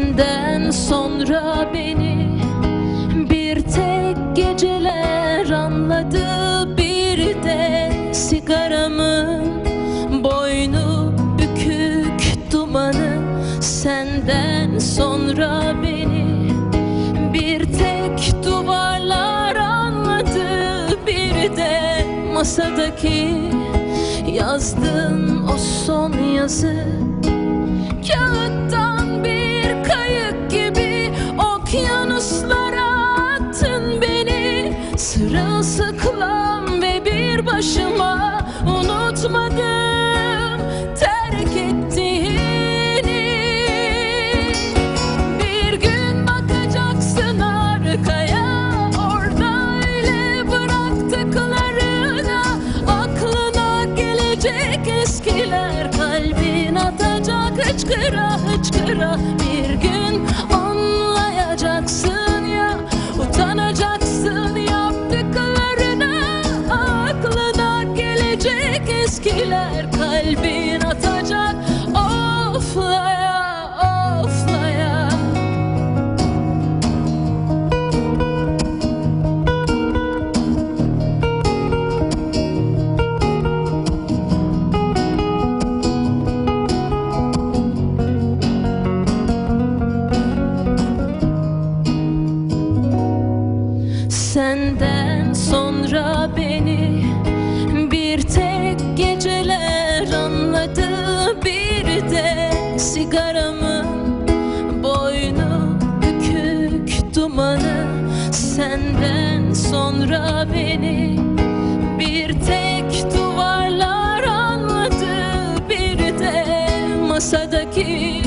Senden sonra beni bir tek geceler anladı. Bir de sigaramın boynu bükük dumanı senden sonra beni bir tek duvarlar anladı. Bir de masadaki yazdın o son yazı kağıt unutmadım terk ettiğini. Bir gün bakacaksın arkaya orada öyle bıraktıklarına. Aklına gelecek eskiler kalbin atacak hıçkıra hıçkıra. Bir gün eskiler kalbin atacak. Oflaya oflaya. Senden sonra beni bir tek geceler sigaramın boynu bükük dumanı Senden sonra beni bir tek duvarlar anladı Bir de masadaki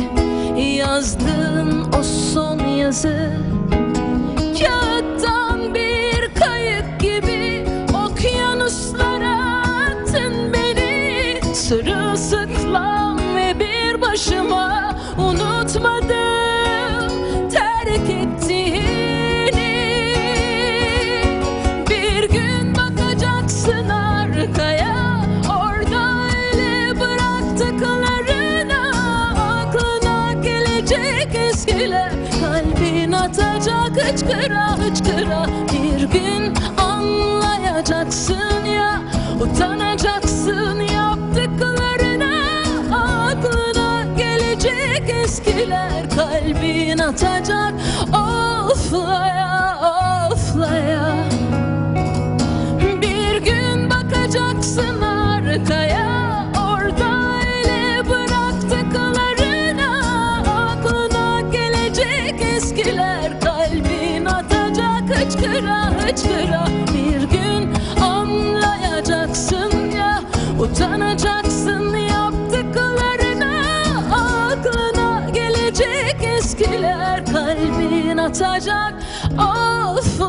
yazdığın o son yazı eskiler kalbin atacak hıçkıra hıçkıra. Bir gün anlayacaksın ya utanacaksın yaptıklarına. Aklına gelecek eskiler kalbin atacak. Oflaya oflaya hıçkıra hıçkıra Bir gün anlayacaksın ya Utanacaksın yaptıklarına Aklına gelecek eskiler Kalbin atacak. Of